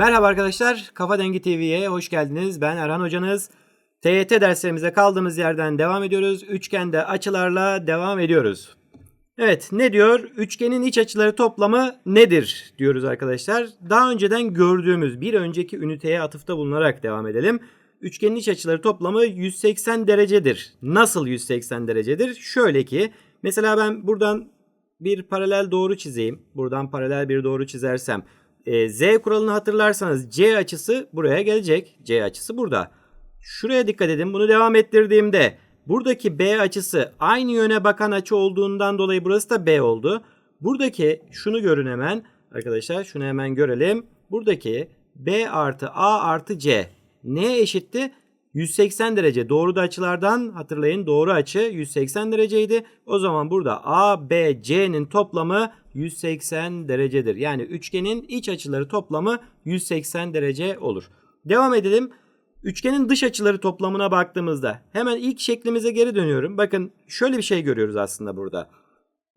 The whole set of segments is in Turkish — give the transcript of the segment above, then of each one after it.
Merhaba arkadaşlar, Kafa Dengi TV'ye hoş geldiniz. Ben Erhan Hocanız. TYT derslerimize kaldığımız yerden devam ediyoruz. Üçgende açılarla devam ediyoruz. Evet, ne diyor? Üçgenin iç açıları toplamı nedir diyoruz arkadaşlar. Daha önceden gördüğümüz bir önceki üniteye atıfta bulunarak devam edelim. Üçgenin iç açıları toplamı 180 derecedir. Nasıl 180 derecedir? Şöyle ki, mesela ben buradan bir paralel doğru çizeyim. Buradan paralel bir doğru çizersem e, Z kuralını hatırlarsanız C açısı buraya gelecek. C açısı burada. Şuraya dikkat edin. Bunu devam ettirdiğimde buradaki B açısı aynı yöne bakan açı olduğundan dolayı burası da B oldu. Buradaki şunu görün hemen arkadaşlar. Şunu hemen görelim. Buradaki B artı A artı C neye eşitti? 180 derece doğru açılardan hatırlayın doğru açı 180 dereceydi. O zaman burada A, B, C'nin toplamı 180 derecedir. Yani üçgenin iç açıları toplamı 180 derece olur. Devam edelim. Üçgenin dış açıları toplamına baktığımızda hemen ilk şeklimize geri dönüyorum. Bakın şöyle bir şey görüyoruz aslında burada.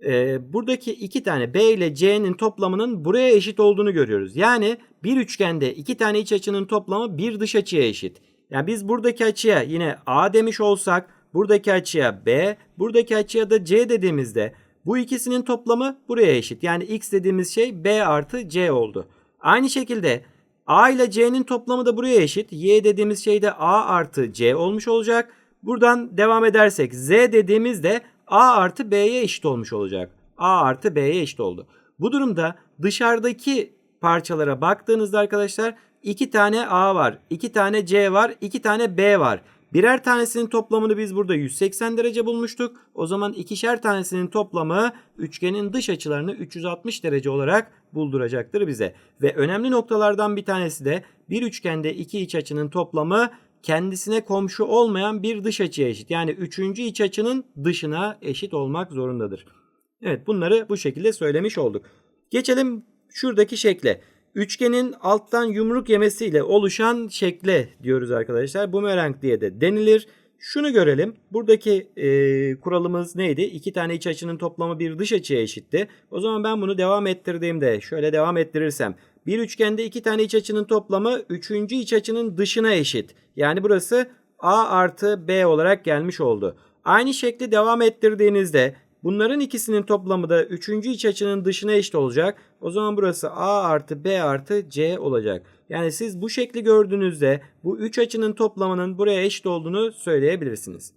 Ee, buradaki iki tane B ile C'nin toplamının buraya eşit olduğunu görüyoruz. Yani bir üçgende iki tane iç açının toplamı bir dış açıya eşit. Yani biz buradaki açıya yine A demiş olsak, buradaki açıya B, buradaki açıya da C dediğimizde bu ikisinin toplamı buraya eşit. Yani X dediğimiz şey B artı C oldu. Aynı şekilde A ile C'nin toplamı da buraya eşit. Y dediğimiz şey de A artı C olmuş olacak. Buradan devam edersek Z dediğimizde A artı B'ye eşit olmuş olacak. A artı B'ye eşit oldu. Bu durumda dışarıdaki parçalara baktığınızda arkadaşlar iki tane A var, iki tane C var, iki tane B var. Birer tanesinin toplamını biz burada 180 derece bulmuştuk. O zaman ikişer tanesinin toplamı üçgenin dış açılarını 360 derece olarak bulduracaktır bize. Ve önemli noktalardan bir tanesi de bir üçgende iki iç açının toplamı kendisine komşu olmayan bir dış açıya eşit. Yani üçüncü iç açının dışına eşit olmak zorundadır. Evet bunları bu şekilde söylemiş olduk. Geçelim şuradaki şekle. Üçgenin alttan yumruk yemesiyle oluşan şekle diyoruz arkadaşlar. Bumerang diye de denilir. Şunu görelim. Buradaki e, kuralımız neydi? İki tane iç açının toplamı bir dış açıya eşitti. O zaman ben bunu devam ettirdiğimde şöyle devam ettirirsem bir üçgende iki tane iç açının toplamı üçüncü iç açının dışına eşit. Yani burası A artı B olarak gelmiş oldu. Aynı şekli devam ettirdiğinizde Bunların ikisinin toplamı da üçüncü iç açının dışına eşit olacak. O zaman burası A artı B artı C olacak. Yani siz bu şekli gördüğünüzde bu üç açının toplamının buraya eşit olduğunu söyleyebilirsiniz.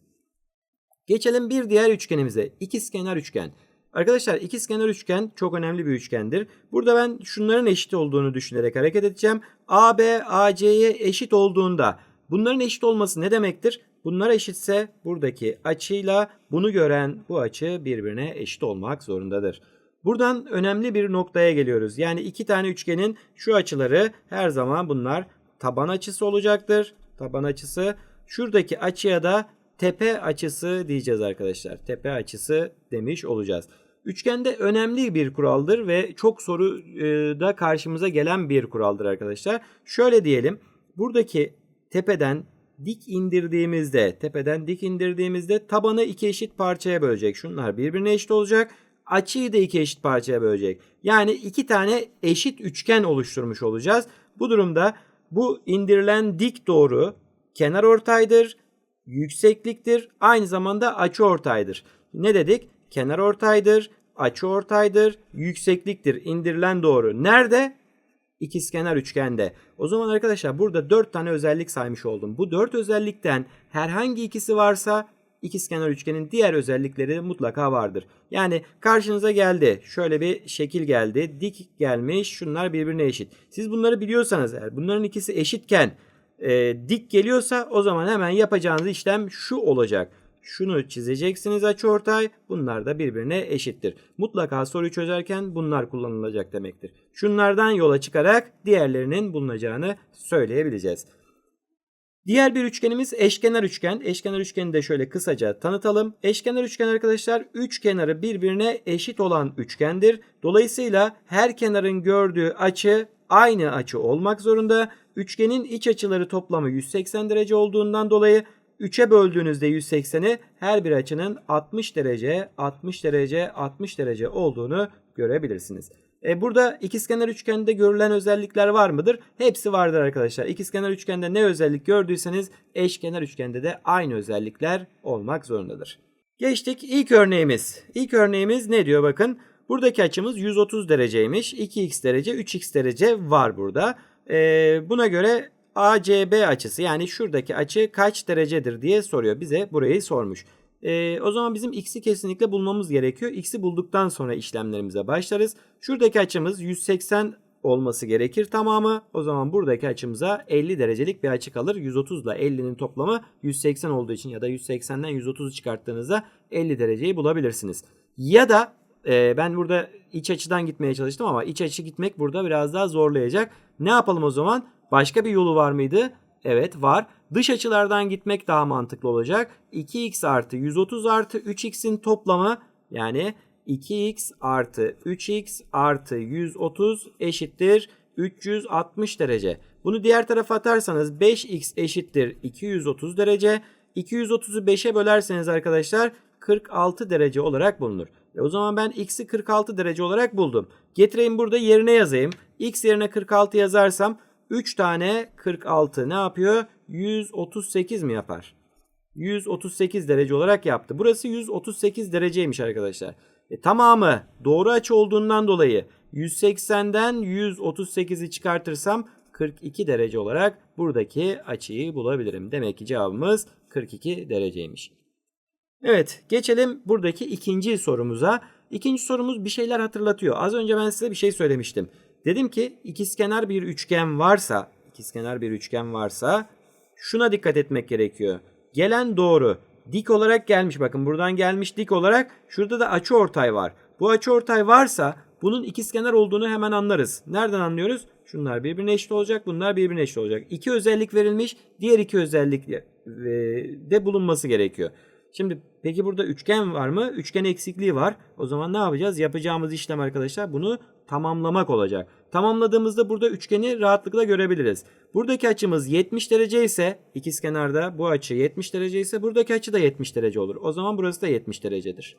Geçelim bir diğer üçgenimize. İkizkenar üçgen. Arkadaşlar ikizkenar üçgen çok önemli bir üçgendir. Burada ben şunların eşit olduğunu düşünerek hareket edeceğim. AB AC'ye eşit olduğunda bunların eşit olması ne demektir? Bunlar eşitse buradaki açıyla bunu gören bu açı birbirine eşit olmak zorundadır. Buradan önemli bir noktaya geliyoruz. Yani iki tane üçgenin şu açıları her zaman bunlar taban açısı olacaktır. Taban açısı. Şuradaki açıya da tepe açısı diyeceğiz arkadaşlar. Tepe açısı demiş olacağız. Üçgende önemli bir kuraldır ve çok soruda karşımıza gelen bir kuraldır arkadaşlar. Şöyle diyelim. Buradaki tepeden dik indirdiğimizde, tepeden dik indirdiğimizde tabanı iki eşit parçaya bölecek. Şunlar birbirine eşit olacak. Açıyı da iki eşit parçaya bölecek. Yani iki tane eşit üçgen oluşturmuş olacağız. Bu durumda bu indirilen dik doğru kenar ortaydır, yüksekliktir, aynı zamanda açı ortaydır. Ne dedik? Kenar ortaydır, açı ortaydır, yüksekliktir. İndirilen doğru. Nerede? ikizkenar üçgende. O zaman arkadaşlar burada 4 tane özellik saymış oldum. Bu 4 özellikten herhangi ikisi varsa ikizkenar üçgenin diğer özellikleri mutlaka vardır. Yani karşınıza geldi. Şöyle bir şekil geldi. Dik gelmiş. Şunlar birbirine eşit. Siz bunları biliyorsanız eğer bunların ikisi eşitken e, dik geliyorsa o zaman hemen yapacağınız işlem şu olacak. Şunu çizeceksiniz açıortay. Bunlar da birbirine eşittir. Mutlaka soruyu çözerken bunlar kullanılacak demektir. Şunlardan yola çıkarak diğerlerinin bulunacağını söyleyebileceğiz. Diğer bir üçgenimiz eşkenar üçgen. Eşkenar üçgeni de şöyle kısaca tanıtalım. Eşkenar üçgen arkadaşlar üç kenarı birbirine eşit olan üçgendir. Dolayısıyla her kenarın gördüğü açı aynı açı olmak zorunda. Üçgenin iç açıları toplamı 180 derece olduğundan dolayı 3'e böldüğünüzde 180'i her bir açının 60 derece, 60 derece, 60 derece olduğunu görebilirsiniz. E, burada ikizkenar üçgende görülen özellikler var mıdır? Hepsi vardır arkadaşlar. İkizkenar üçgende ne özellik gördüyseniz eşkenar üçgende de aynı özellikler olmak zorundadır. Geçtik ilk örneğimiz. İlk örneğimiz ne diyor bakın. Buradaki açımız 130 dereceymiş. 2x derece 3x derece var burada. Ee, buna göre ACB açısı yani şuradaki açı kaç derecedir diye soruyor. Bize burayı sormuş. Ee, o zaman bizim x'i kesinlikle bulmamız gerekiyor. X'i bulduktan sonra işlemlerimize başlarız. Şuradaki açımız 180 olması gerekir tamamı. O zaman buradaki açımıza 50 derecelik bir açı kalır. 130 ile 50'nin toplamı 180 olduğu için ya da 180'den 130'u çıkarttığınızda 50 dereceyi bulabilirsiniz. Ya da e, ben burada iç açıdan gitmeye çalıştım ama iç açı gitmek burada biraz daha zorlayacak. Ne yapalım o zaman? Başka bir yolu var mıydı? Evet var. Dış açılardan gitmek daha mantıklı olacak. 2x artı 130 artı 3x'in toplamı yani 2x artı 3x artı 130 eşittir 360 derece. Bunu diğer tarafa atarsanız 5x eşittir 230 derece. 230'u 5'e bölerseniz arkadaşlar 46 derece olarak bulunur. E o zaman ben x'i 46 derece olarak buldum. Getireyim burada yerine yazayım. x yerine 46 yazarsam 3 tane 46 ne yapıyor? 138 mi yapar? 138 derece olarak yaptı. Burası 138 dereceymiş arkadaşlar. E, tamamı doğru açı olduğundan dolayı 180'den 138'i çıkartırsam 42 derece olarak buradaki açıyı bulabilirim. Demek ki cevabımız 42 dereceymiş. Evet geçelim buradaki ikinci sorumuza. İkinci sorumuz bir şeyler hatırlatıyor. Az önce ben size bir şey söylemiştim. Dedim ki ikizkenar bir üçgen varsa, ikizkenar bir üçgen varsa şuna dikkat etmek gerekiyor. Gelen doğru dik olarak gelmiş bakın buradan gelmiş dik olarak şurada da açı ortay var. Bu açı ortay varsa bunun ikizkenar olduğunu hemen anlarız. Nereden anlıyoruz? Şunlar birbirine eşit olacak, bunlar birbirine eşit olacak. İki özellik verilmiş, diğer iki özellik de bulunması gerekiyor. Şimdi peki burada üçgen var mı? Üçgen eksikliği var. O zaman ne yapacağız? Yapacağımız işlem arkadaşlar bunu tamamlamak olacak. Tamamladığımızda burada üçgeni rahatlıkla görebiliriz. Buradaki açımız 70 derece ise ikizkenarda bu açı 70 derece ise buradaki açı da 70 derece olur. O zaman burası da 70 derecedir.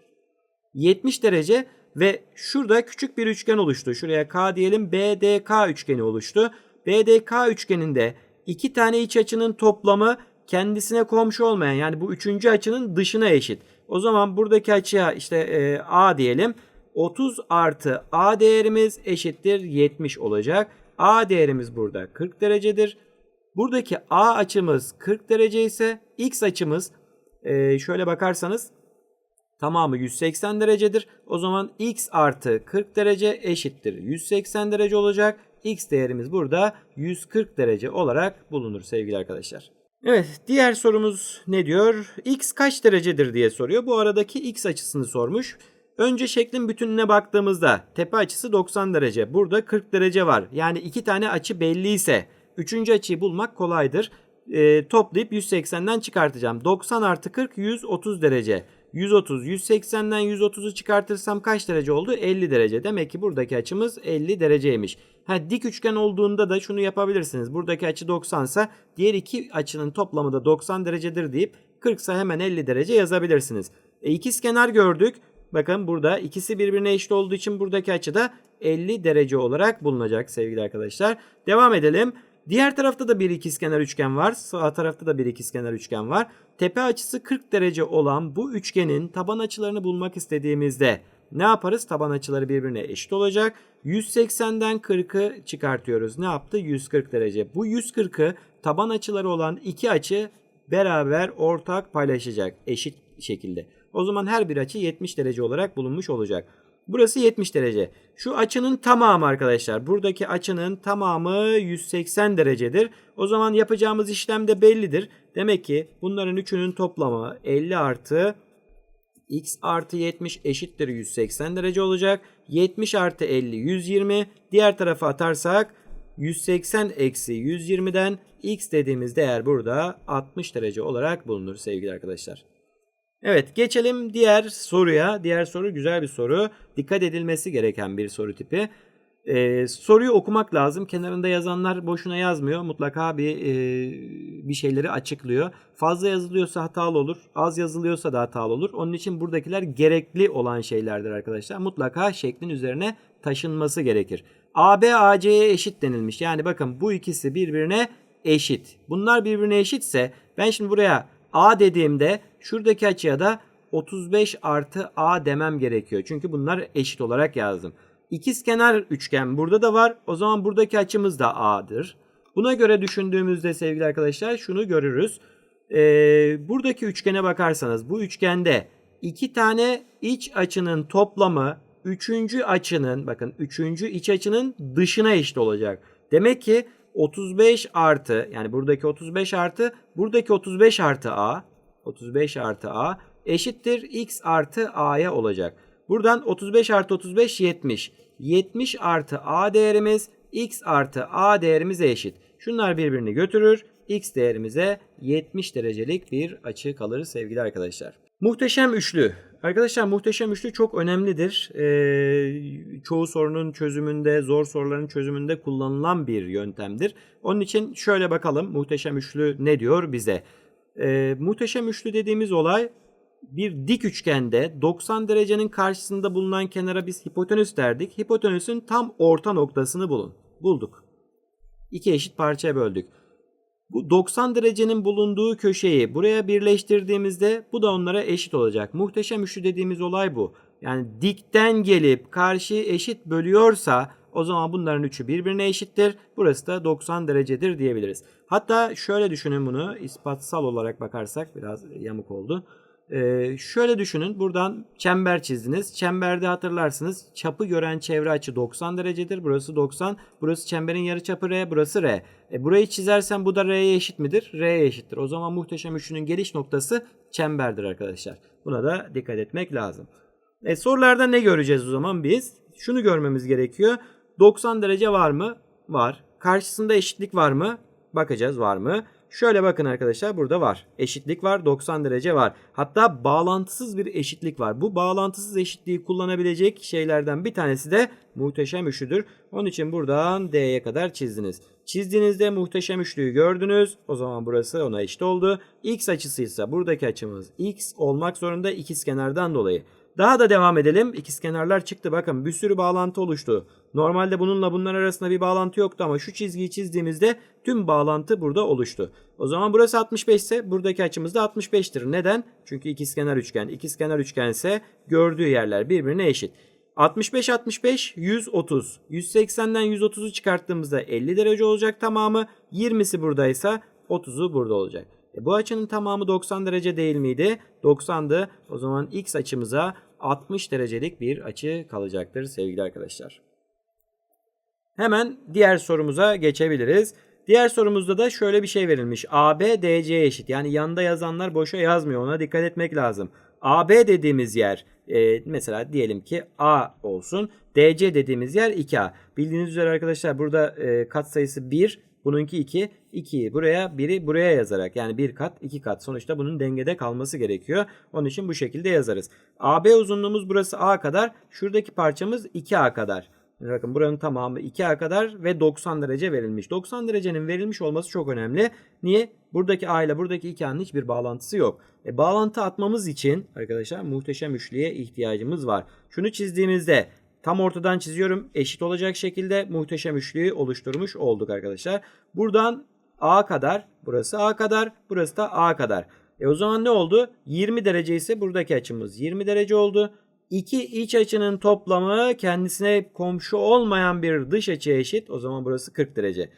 70 derece ve şurada küçük bir üçgen oluştu. Şuraya K diyelim BDK üçgeni oluştu. BDK üçgeninde iki tane iç açının toplamı kendisine komşu olmayan yani bu üçüncü açının dışına eşit. O zaman buradaki açıya işte e, A diyelim. 30 artı A değerimiz eşittir 70 olacak. A değerimiz burada 40 derecedir. Buradaki A açımız 40 derece ise X açımız e, şöyle bakarsanız tamamı 180 derecedir. O zaman X artı 40 derece eşittir 180 derece olacak. X değerimiz burada 140 derece olarak bulunur sevgili arkadaşlar. Evet diğer sorumuz ne diyor? X kaç derecedir diye soruyor. Bu aradaki X açısını sormuş. Önce şeklin bütününe baktığımızda tepe açısı 90 derece. Burada 40 derece var. Yani iki tane açı belli ise üçüncü açıyı bulmak kolaydır. E, toplayıp 180'den çıkartacağım. 90 artı 40 130 derece. 130, 180'den 130'u çıkartırsam kaç derece oldu? 50 derece. Demek ki buradaki açımız 50 dereceymiş. Ha, dik üçgen olduğunda da şunu yapabilirsiniz. Buradaki açı 90 ise diğer iki açının toplamı da 90 derecedir deyip 40 ise hemen 50 derece yazabilirsiniz. E, ikizkenar gördük. Bakın burada ikisi birbirine eşit olduğu için buradaki açı da 50 derece olarak bulunacak sevgili arkadaşlar. Devam edelim. Diğer tarafta da bir ikizkenar üçgen var. Sağ tarafta da bir ikizkenar üçgen var. Tepe açısı 40 derece olan bu üçgenin taban açılarını bulmak istediğimizde ne yaparız? Taban açıları birbirine eşit olacak. 180'den 40'ı çıkartıyoruz. Ne yaptı? 140 derece. Bu 140'ı taban açıları olan iki açı beraber ortak paylaşacak eşit şekilde. O zaman her bir açı 70 derece olarak bulunmuş olacak. Burası 70 derece. Şu açının tamamı arkadaşlar. Buradaki açının tamamı 180 derecedir. O zaman yapacağımız işlem de bellidir. Demek ki bunların üçünün toplamı 50 artı x artı 70 eşittir 180 derece olacak. 70 artı 50 120. Diğer tarafa atarsak 180 eksi 120'den x dediğimiz değer burada 60 derece olarak bulunur sevgili arkadaşlar. Evet geçelim diğer soruya. Diğer soru güzel bir soru. Dikkat edilmesi gereken bir soru tipi. Ee, soruyu okumak lazım. Kenarında yazanlar boşuna yazmıyor. Mutlaka bir e, bir şeyleri açıklıyor. Fazla yazılıyorsa hatalı olur. Az yazılıyorsa da hatalı olur. Onun için buradakiler gerekli olan şeylerdir arkadaşlar. Mutlaka şeklin üzerine taşınması gerekir. AB AC'ye eşit denilmiş. Yani bakın bu ikisi birbirine eşit. Bunlar birbirine eşitse ben şimdi buraya A dediğimde şuradaki açıya da 35 artı A demem gerekiyor. Çünkü bunlar eşit olarak yazdım. İkizkenar üçgen burada da var. O zaman buradaki açımız da A'dır. Buna göre düşündüğümüzde sevgili arkadaşlar şunu görürüz. Ee, buradaki üçgene bakarsanız bu üçgende iki tane iç açının toplamı üçüncü açının bakın üçüncü iç açının dışına eşit olacak. Demek ki 35 artı yani buradaki 35 artı buradaki 35 artı A 35 artı A eşittir x artı a'ya olacak. Buradan 35 artı 35 70. 70 artı a değerimiz x artı a değerimize eşit. Şunlar birbirini götürür. x değerimize 70 derecelik bir açı kalır sevgili arkadaşlar. Muhteşem üçlü. Arkadaşlar muhteşem üçlü çok önemlidir. Ee, çoğu sorunun çözümünde, zor soruların çözümünde kullanılan bir yöntemdir. Onun için şöyle bakalım muhteşem üçlü ne diyor bize. Ee, muhteşem üçlü dediğimiz olay bir dik üçgende 90 derecenin karşısında bulunan kenara biz hipotenüs derdik. Hipotenüsün tam orta noktasını bulun. Bulduk. İki eşit parçaya böldük. Bu 90 derecenin bulunduğu köşeyi buraya birleştirdiğimizde bu da onlara eşit olacak. Muhteşem üçlü dediğimiz olay bu. Yani dikten gelip karşıyı eşit bölüyorsa o zaman bunların üçü birbirine eşittir. Burası da 90 derecedir diyebiliriz. Hatta şöyle düşünün bunu ispatsal olarak bakarsak biraz yamuk oldu. Ee, şöyle düşünün buradan çember çizdiniz. Çemberde hatırlarsınız çapı gören çevre açı 90 derecedir. Burası 90. Burası çemberin yarıçapı R. Burası R. E, burayı çizersen bu da R'ye eşit midir? R'ye eşittir. O zaman muhteşem üçlünün geliş noktası çemberdir arkadaşlar. Buna da dikkat etmek lazım. E, sorularda ne göreceğiz o zaman biz? Şunu görmemiz gerekiyor. 90 derece var mı? Var. Karşısında eşitlik var mı? Bakacağız var mı? Şöyle bakın arkadaşlar burada var. Eşitlik var 90 derece var. Hatta bağlantısız bir eşitlik var. Bu bağlantısız eşitliği kullanabilecek şeylerden bir tanesi de muhteşem üçlüdür. Onun için buradan D'ye kadar çizdiniz. Çizdiğinizde muhteşem üçlüyü gördünüz. O zaman burası ona eşit oldu. X açısıysa buradaki açımız X olmak zorunda ikizkenardan dolayı. Daha da devam edelim. İkizkenarlar çıktı. Bakın bir sürü bağlantı oluştu. Normalde bununla bunlar arasında bir bağlantı yoktu ama şu çizgiyi çizdiğimizde tüm bağlantı burada oluştu. O zaman burası 65 ise buradaki açımız da 65'tir. Neden? Çünkü ikizkenar üçgen. İkizkenar üçgen ise gördüğü yerler birbirine eşit. 65 65 130. 180'den 130'u çıkarttığımızda 50 derece olacak tamamı. 20'si buradaysa 30'u burada olacak. E bu açının tamamı 90 derece değil miydi? 90'dı. O zaman x açımıza 60 derecelik bir açı kalacaktır sevgili arkadaşlar. Hemen diğer sorumuza geçebiliriz. Diğer sorumuzda da şöyle bir şey verilmiş. AB DC'ye eşit. Yani yanda yazanlar boşa yazmıyor. Ona dikkat etmek lazım. AB dediğimiz yer e, mesela diyelim ki A olsun. DC dediğimiz yer 2A. Bildiğiniz üzere arkadaşlar burada e, kat sayısı 1. Bununki 2. 2'yi buraya biri buraya yazarak yani bir kat iki kat sonuçta bunun dengede kalması gerekiyor. Onun için bu şekilde yazarız. AB uzunluğumuz burası A kadar. Şuradaki parçamız 2A kadar. Bakın buranın tamamı 2A kadar ve 90 derece verilmiş. 90 derecenin verilmiş olması çok önemli. Niye? Buradaki A ile buradaki 2A'nın hiçbir bağlantısı yok. E, bağlantı atmamız için arkadaşlar muhteşem üçlüye ihtiyacımız var. Şunu çizdiğimizde tam ortadan çiziyorum. Eşit olacak şekilde muhteşem üçlüyü oluşturmuş olduk arkadaşlar. Buradan A kadar, burası A kadar, burası da A kadar. E o zaman ne oldu? 20 derece ise buradaki açımız 20 derece oldu. İki iç açının toplamı kendisine komşu olmayan bir dış açıya eşit. O zaman burası 40 derece.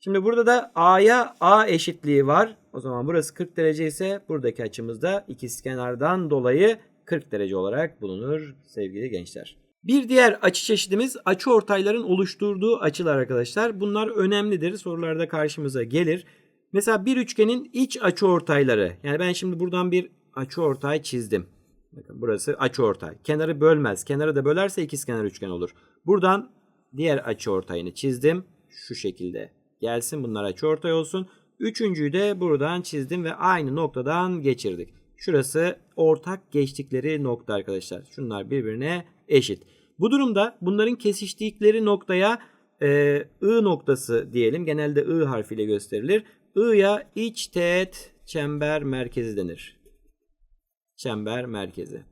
Şimdi burada da A'ya A eşitliği var. O zaman burası 40 derece ise buradaki açımız da ikizkenardan dolayı 40 derece olarak bulunur sevgili gençler. Bir diğer açı çeşidimiz açı ortayların oluşturduğu açılar arkadaşlar. Bunlar önemlidir. Sorularda karşımıza gelir. Mesela bir üçgenin iç açı ortayları. Yani ben şimdi buradan bir açı ortay çizdim. Bakın burası açı ortay. Kenarı bölmez. Kenarı da bölerse ikizkenar üçgen olur. Buradan diğer açı ortayını çizdim. Şu şekilde gelsin bunlar açı ortay olsun. Üçüncüyü de buradan çizdim ve aynı noktadan geçirdik. Şurası ortak geçtikleri nokta arkadaşlar. Şunlar birbirine eşit. Bu durumda bunların kesiştikleri noktaya e, I noktası diyelim. Genelde I harfiyle gösterilir. I'ya iç teğet çember merkezi denir. Çember merkezi.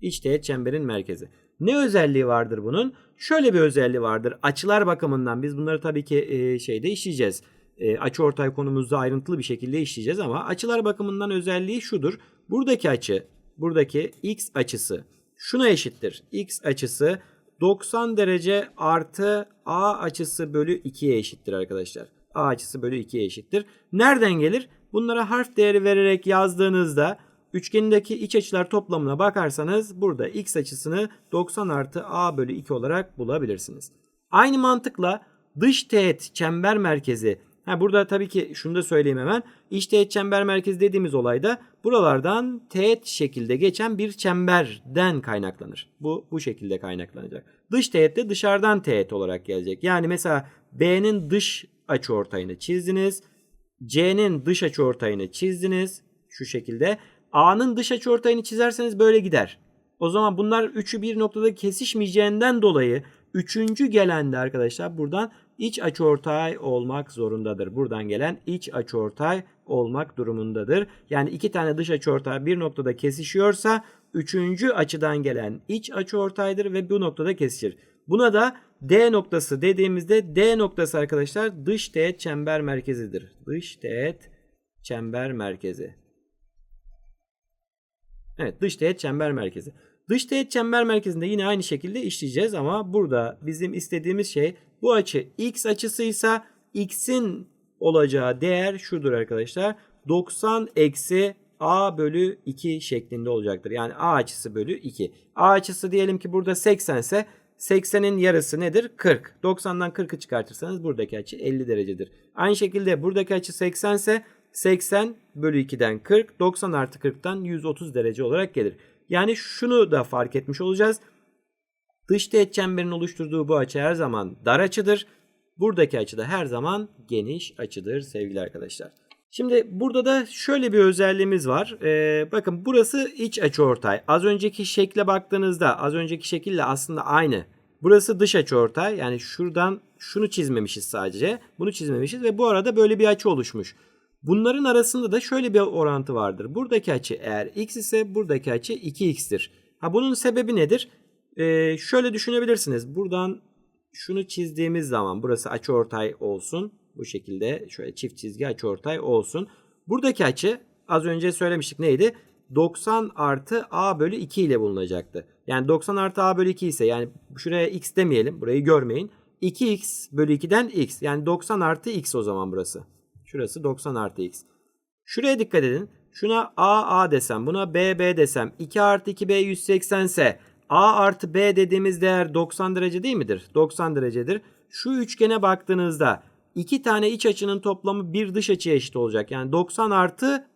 İç teğet çemberin merkezi. Ne özelliği vardır bunun? Şöyle bir özelliği vardır. Açılar bakımından biz bunları tabii ki e, şeyde işleyeceğiz. E, açı ortay konumuzda ayrıntılı bir şekilde işleyeceğiz ama açılar bakımından özelliği şudur. Buradaki açı, buradaki x açısı şuna eşittir. x açısı 90 derece artı a açısı bölü 2'ye eşittir arkadaşlar. a açısı bölü 2'ye eşittir. Nereden gelir? Bunlara harf değeri vererek yazdığınızda Üçgenindeki iç açılar toplamına bakarsanız burada x açısını 90 artı a bölü 2 olarak bulabilirsiniz. Aynı mantıkla dış teğet çember merkezi. Ha burada tabii ki şunu da söyleyeyim hemen. İç teğet çember merkezi dediğimiz olayda buralardan teğet şekilde geçen bir çemberden kaynaklanır. Bu bu şekilde kaynaklanacak. Dış teğet de dışarıdan teğet olarak gelecek. Yani mesela B'nin dış açıortayını çizdiniz. C'nin dış açıortayını çizdiniz. Şu şekilde. A'nın dış açıortayını çizerseniz böyle gider. O zaman bunlar üçü bir noktada kesişmeyeceğinden dolayı üçüncü gelen de arkadaşlar buradan iç açıortay olmak zorundadır. Buradan gelen iç açıortay olmak durumundadır. Yani iki tane dış açıortay bir noktada kesişiyorsa üçüncü açıdan gelen iç açıortaydır ve bu noktada kesişir. Buna da D noktası dediğimizde D noktası arkadaşlar dış teğet çember merkezidir. Dış teğet çember merkezi. Evet dış teğet çember merkezi. Dış teğet çember merkezinde yine aynı şekilde işleyeceğiz ama burada bizim istediğimiz şey bu açı x açısıysa x'in olacağı değer şudur arkadaşlar. 90 eksi a bölü 2 şeklinde olacaktır. Yani a açısı bölü 2. a açısı diyelim ki burada 80 ise 80'in yarısı nedir? 40. 90'dan 40'ı çıkartırsanız buradaki açı 50 derecedir. Aynı şekilde buradaki açı 80 ise 80 bölü 2'den 40, 90 artı 40'tan 130 derece olarak gelir. Yani şunu da fark etmiş olacağız. Dış teğet çemberin oluşturduğu bu açı her zaman dar açıdır. Buradaki açı da her zaman geniş açıdır sevgili arkadaşlar. Şimdi burada da şöyle bir özelliğimiz var. Ee, bakın burası iç açıortay. Az önceki şekle baktığınızda az önceki şekille aslında aynı. Burası dış açıortay. Yani şuradan şunu çizmemişiz sadece. Bunu çizmemişiz ve bu arada böyle bir açı oluşmuş. Bunların arasında da şöyle bir orantı vardır. Buradaki açı eğer x ise buradaki açı 2x'tir. Ha bunun sebebi nedir? Ee, şöyle düşünebilirsiniz. Buradan şunu çizdiğimiz zaman burası açıortay olsun. Bu şekilde şöyle çift çizgi açıortay olsun. Buradaki açı az önce söylemiştik neydi? 90 artı a bölü 2 ile bulunacaktı. Yani 90 artı a bölü 2 ise yani şuraya x demeyelim. Burayı görmeyin. 2x bölü 2'den x. Yani 90 artı x o zaman burası. Şurası 90 artı x. Şuraya dikkat edin. Şuna a a desem buna b b desem 2 artı 2b 180 ise a artı b dediğimiz değer 90 derece değil midir? 90 derecedir. Şu üçgene baktığınızda iki tane iç açının toplamı bir dış açıya eşit olacak. Yani 90 artı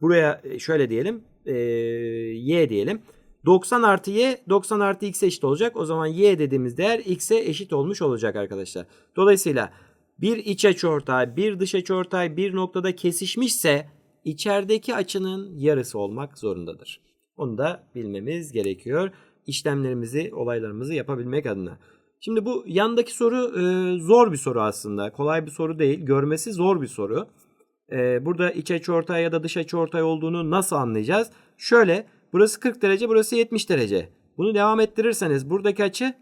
buraya e, şöyle diyelim e, y diyelim. 90 artı y 90 artı x eşit olacak. O zaman y dediğimiz değer x'e eşit olmuş olacak arkadaşlar. Dolayısıyla bir iç açıortay, bir dış açıortay bir noktada kesişmişse içerideki açının yarısı olmak zorundadır. Onu da bilmemiz gerekiyor. İşlemlerimizi, olaylarımızı yapabilmek adına. Şimdi bu yandaki soru e, zor bir soru aslında. Kolay bir soru değil. Görmesi zor bir soru. E, burada iç açıortay ya da dış açıortay olduğunu nasıl anlayacağız? Şöyle, burası 40 derece, burası 70 derece. Bunu devam ettirirseniz buradaki açı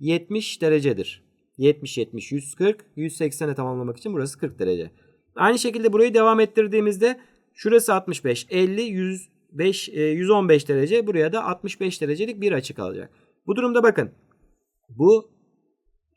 70 derecedir. 70 70 140 180'e tamamlamak için burası 40 derece. Aynı şekilde burayı devam ettirdiğimizde şurası 65 50 105 115 derece buraya da 65 derecelik bir açı kalacak. Bu durumda bakın bu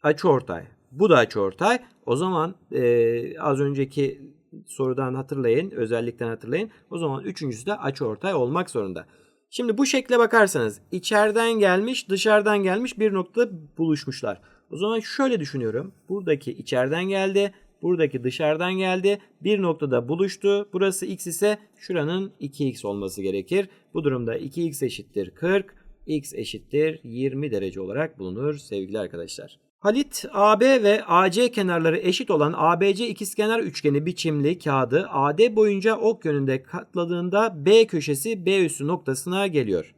açı ortay. Bu da açı ortay. O zaman e, az önceki sorudan hatırlayın, özellikten hatırlayın. O zaman üçüncüsü de açı ortay olmak zorunda. Şimdi bu şekle bakarsanız içeriden gelmiş, dışarıdan gelmiş bir noktada buluşmuşlar. O zaman şöyle düşünüyorum. Buradaki içeriden geldi. Buradaki dışarıdan geldi. Bir noktada buluştu. Burası x ise şuranın 2x olması gerekir. Bu durumda 2x eşittir 40. x eşittir 20 derece olarak bulunur sevgili arkadaşlar. Halit AB ve AC kenarları eşit olan ABC ikizkenar üçgeni biçimli kağıdı AD boyunca ok yönünde katladığında B köşesi B üssü noktasına geliyor.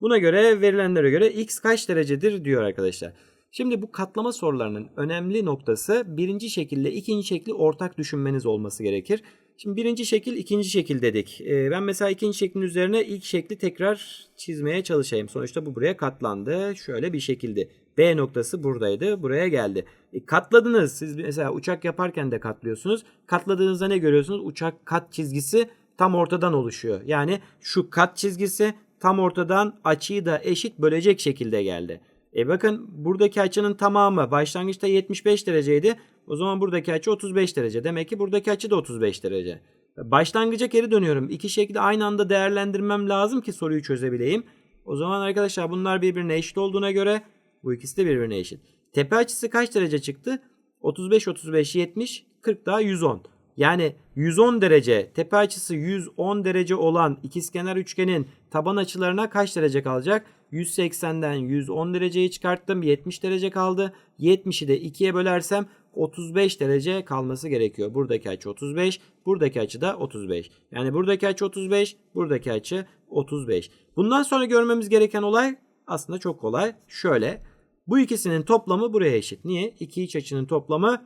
Buna göre verilenlere göre x kaç derecedir diyor arkadaşlar. Şimdi bu katlama sorularının önemli noktası birinci şekilde ikinci şekli ortak düşünmeniz olması gerekir. Şimdi birinci şekil ikinci şekil dedik. Ee, ben mesela ikinci şeklin üzerine ilk şekli tekrar çizmeye çalışayım. Sonuçta bu buraya katlandı. Şöyle bir şekilde. B noktası buradaydı. Buraya geldi. E, katladınız. Siz mesela uçak yaparken de katlıyorsunuz. Katladığınızda ne görüyorsunuz? Uçak kat çizgisi tam ortadan oluşuyor. Yani şu kat çizgisi tam ortadan açıyı da eşit bölecek şekilde geldi. E bakın buradaki açının tamamı başlangıçta 75 dereceydi. O zaman buradaki açı 35 derece. Demek ki buradaki açı da 35 derece. Başlangıca geri dönüyorum. İki şekli aynı anda değerlendirmem lazım ki soruyu çözebileyim. O zaman arkadaşlar bunlar birbirine eşit olduğuna göre bu ikisi de birbirine eşit. Tepe açısı kaç derece çıktı? 35, 35, 70, 40 daha 110. Yani 110 derece tepe açısı 110 derece olan ikizkenar üçgenin taban açılarına kaç derece kalacak? 180'den 110 dereceyi çıkarttım. 70 derece kaldı. 70'i de 2'ye bölersem 35 derece kalması gerekiyor. Buradaki açı 35, buradaki açı da 35. Yani buradaki açı 35, buradaki açı 35. Bundan sonra görmemiz gereken olay aslında çok kolay. Şöyle. Bu ikisinin toplamı buraya eşit. Niye? İki iç açının toplamı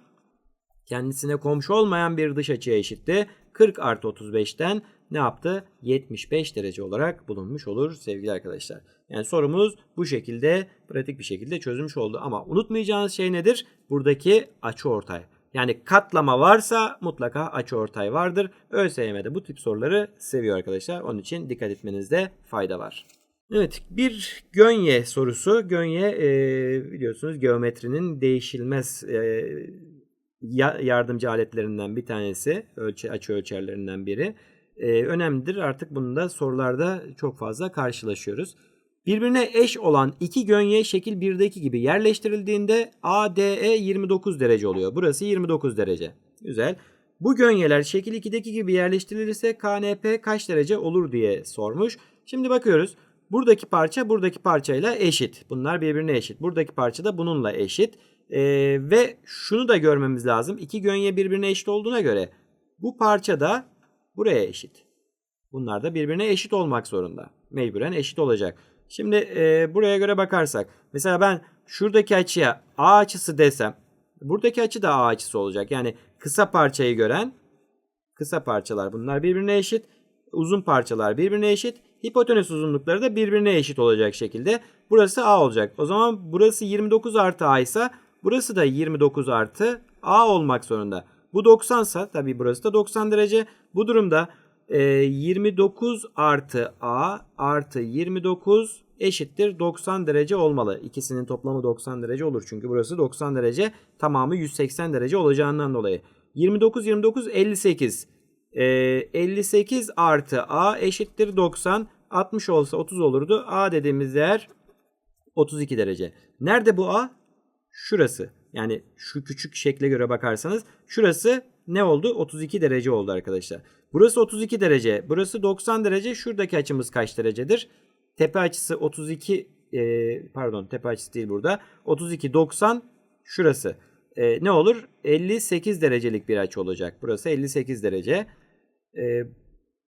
kendisine komşu olmayan bir dış açıya eşitti. 40 artı 35'ten ne yaptı? 75 derece olarak bulunmuş olur sevgili arkadaşlar. Yani sorumuz bu şekilde pratik bir şekilde çözülmüş oldu. Ama unutmayacağınız şey nedir? Buradaki açı ortay. Yani katlama varsa mutlaka açı ortay vardır. ÖSYM'de bu tip soruları seviyor arkadaşlar. Onun için dikkat etmenizde fayda var. Evet bir gönye sorusu. Gönye e, biliyorsunuz geometrinin değişilmez e, yardımcı aletlerinden bir tanesi. Ölçü, açı ölçerlerinden biri. E, önemlidir. Artık bunu da sorularda çok fazla karşılaşıyoruz. Birbirine eş olan iki gönye şekil 1'deki gibi yerleştirildiğinde ADE 29 derece oluyor. Burası 29 derece. Güzel. Bu gönyeler şekil 2'deki gibi yerleştirilirse KNP kaç derece olur diye sormuş. Şimdi bakıyoruz. Buradaki parça buradaki parçayla eşit. Bunlar birbirine eşit. Buradaki parça da bununla eşit. Ee, ve şunu da görmemiz lazım. İki gönye birbirine eşit olduğuna göre bu parça da buraya eşit. Bunlar da birbirine eşit olmak zorunda. Mecburen eşit olacak. Şimdi e, buraya göre bakarsak. Mesela ben şuradaki açıya A açısı desem. Buradaki açı da A açısı olacak. Yani kısa parçayı gören kısa parçalar bunlar birbirine eşit. Uzun parçalar birbirine eşit. Hipotenüs uzunlukları da birbirine eşit olacak şekilde. Burası A olacak. O zaman burası 29 artı A ise burası da 29 artı A olmak zorunda. Bu 90 ise tabi burası da 90 derece. Bu durumda e, 29 artı A artı 29 eşittir 90 derece olmalı. İkisinin toplamı 90 derece olur. Çünkü burası 90 derece tamamı 180 derece olacağından dolayı. 29 29 58. E, 58 artı A eşittir 90. 60 olsa 30 olurdu. A dediğimiz değer 32 derece. Nerede bu A? Şurası. Yani şu küçük şekle göre bakarsanız şurası ne oldu? 32 derece oldu arkadaşlar. Burası 32 derece. Burası 90 derece. Şuradaki açımız kaç derecedir? Tepe açısı 32 e, pardon tepe açısı değil burada. 32 90 şurası. E, ne olur? 58 derecelik bir açı olacak. Burası 58 derece. E,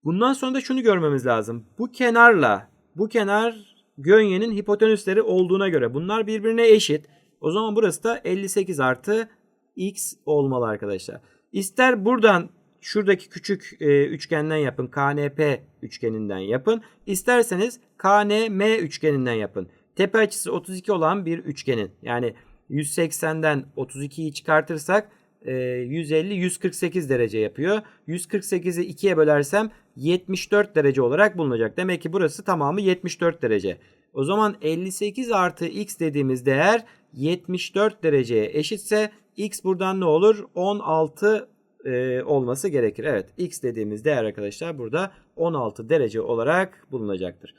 bundan sonra da şunu görmemiz lazım. Bu kenarla bu kenar gönyenin hipotenüsleri olduğuna göre bunlar birbirine eşit. O zaman burası da 58 artı x olmalı arkadaşlar. İster buradan şuradaki küçük e, üçgenden yapın. KNP üçgeninden yapın. İsterseniz KNM üçgeninden yapın. Tepe açısı 32 olan bir üçgenin yani 180'den 32'yi çıkartırsak 150 148 derece yapıyor. 148'i 2'ye bölersem 74 derece olarak bulunacak. Demek ki burası tamamı 74 derece. O zaman 58 artı x dediğimiz değer 74 dereceye eşitse x buradan ne olur? 16 e, olması gerekir. Evet x dediğimiz değer arkadaşlar burada 16 derece olarak bulunacaktır.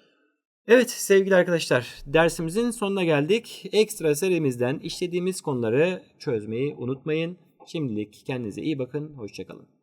Evet sevgili arkadaşlar dersimizin sonuna geldik. Ekstra serimizden işlediğimiz konuları çözmeyi unutmayın. Şimdilik kendinize iyi bakın. Hoşçakalın.